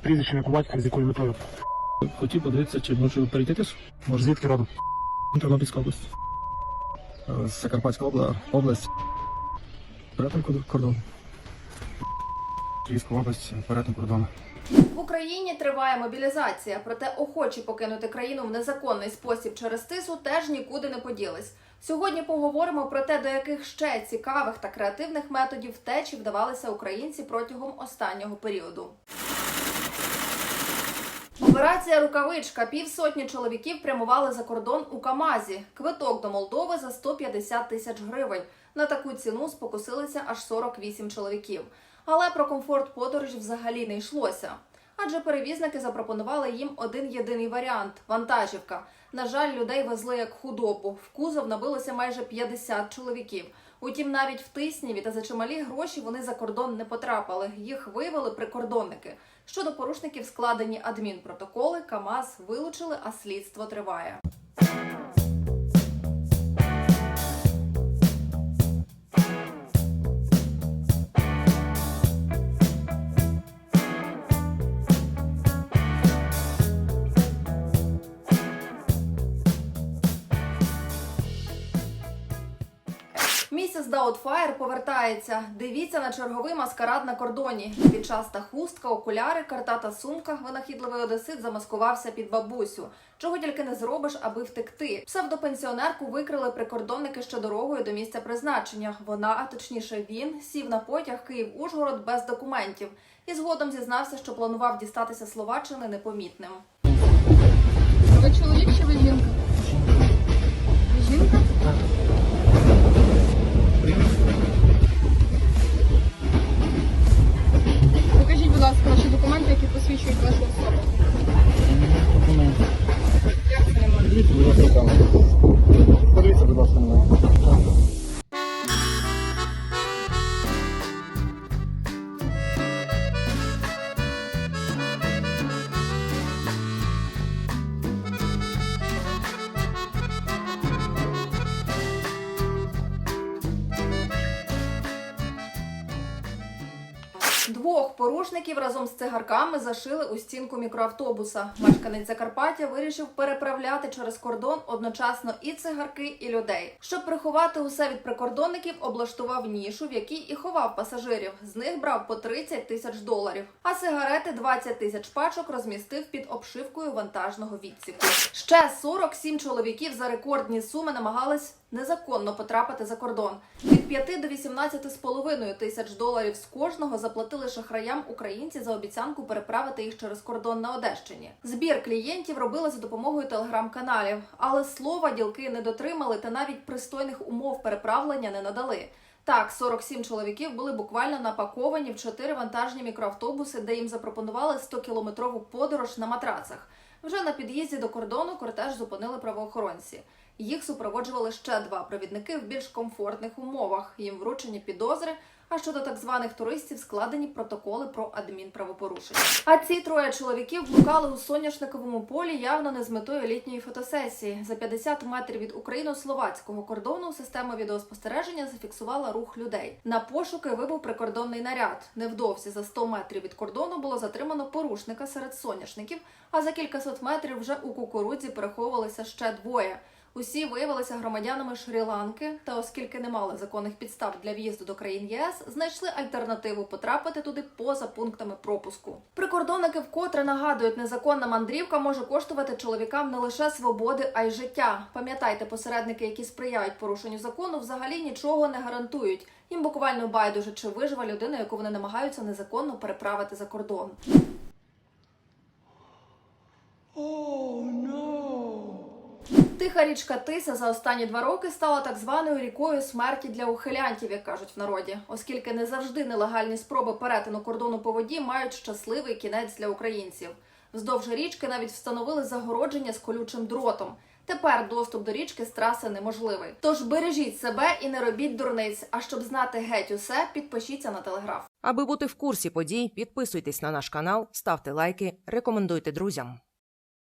Прізвище ім'я по батькові, з якою метою. Хотів подивитися, чи можу перейти тису. Може, звідки родом? Тернопільська область. Е, Закарпатська обла... область. Перетин кор- кордон. Київська область, перетин кордону. В Україні триває мобілізація, проте охочі покинути країну в незаконний спосіб через тису теж нікуди не поділись. Сьогодні поговоримо про те, до яких ще цікавих та креативних методів втечі вдавалися українці протягом останнього періоду. Операція Рукавичка. Півсотні чоловіків прямували за кордон у Камазі. Квиток до Молдови за 150 тисяч гривень. На таку ціну спокусилися аж 48 чоловіків. Але про комфорт подорожі взагалі не йшлося. Адже перевізники запропонували їм один єдиний варіант вантажівка. На жаль, людей везли як худобу. В кузов набилося майже 50 чоловіків. Утім, навіть в Тисніві та за чималі гроші вони за кордон не потрапили. Їх виявили прикордонники. Щодо порушників складені адмінпротоколи, КАМАЗ вилучили, а слідство триває. Місіс Даутфаєр повертається. Дивіться на черговий маскарад на кордоні. Підчаста хустка, окуляри, картата сумка. Винахідливий одесит замаскувався під бабусю. Чого тільки не зробиш, аби втекти. Псевдопенсіонерку викрили прикордонники ще дорогою до місця призначення. Вона, а точніше, він сів на потяг Київ-Ужгород без документів і згодом зізнався, що планував дістатися Словаччини непомітним. Двох порушників разом з цигарками зашили у стінку мікроавтобуса. Мешканець Закарпаття вирішив переправляти через кордон одночасно і цигарки, і людей. Щоб приховати усе від прикордонників, облаштував нішу, в якій і ховав пасажирів. З них брав по 30 тисяч доларів. А сигарети 20 тисяч пачок розмістив під обшивкою вантажного відсіку. Ще 47 чоловіків за рекордні суми намагались незаконно потрапити за кордон. Від 5 до 18 з половиною тисяч доларів з кожного заплатили шахраям українці за обіцянку переправити їх через кордон на Одещині. Збір клієнтів робили за допомогою телеграм-каналів, але слова ділки не дотримали та навіть пристойних умов переправлення не надали. Так, 47 чоловіків були буквально напаковані в чотири вантажні мікроавтобуси, де їм запропонували 100-кілометрову подорож на матрацах. Вже на під'їзді до кордону кортеж зупинили правоохоронці. Їх супроводжували ще два провідники в більш комфортних умовах. Їм вручені підозри. А щодо так званих туристів складені протоколи про адмінправопорушення. А ці троє чоловіків блукали у соняшниковому полі явно не з метою літньої фотосесії. За 50 метрів від україно-словацького кордону система відеоспостереження зафіксувала рух людей. На пошуки вибув прикордонний наряд. Невдовзі за 100 метрів від кордону було затримано порушника серед соняшників. А за кількасот метрів вже у кукурудзі переховувалися ще двоє. Усі виявилися громадянами Шрі-Ланки, та оскільки не мали законних підстав для в'їзду до країн ЄС, знайшли альтернативу потрапити туди поза пунктами пропуску. Прикордонники вкотре нагадують, незаконна мандрівка може коштувати чоловікам не лише свободи, а й життя. Пам'ятайте, посередники, які сприяють порушенню закону, взагалі нічого не гарантують. Їм буквально байдуже, чи виживе людина, яку вони намагаються незаконно переправити за кордон. Тиха річка Тиса за останні два роки стала так званою рікою смерті для ухилянтів, як кажуть в народі, оскільки не завжди нелегальні спроби перетину кордону по воді мають щасливий кінець для українців. Вздовж річки навіть встановили загородження з колючим дротом. Тепер доступ до річки з траси неможливий. Тож бережіть себе і не робіть дурниць. А щоб знати геть усе, підпишіться на телеграф. Аби бути в курсі подій, підписуйтесь на наш канал, ставте лайки, рекомендуйте друзям.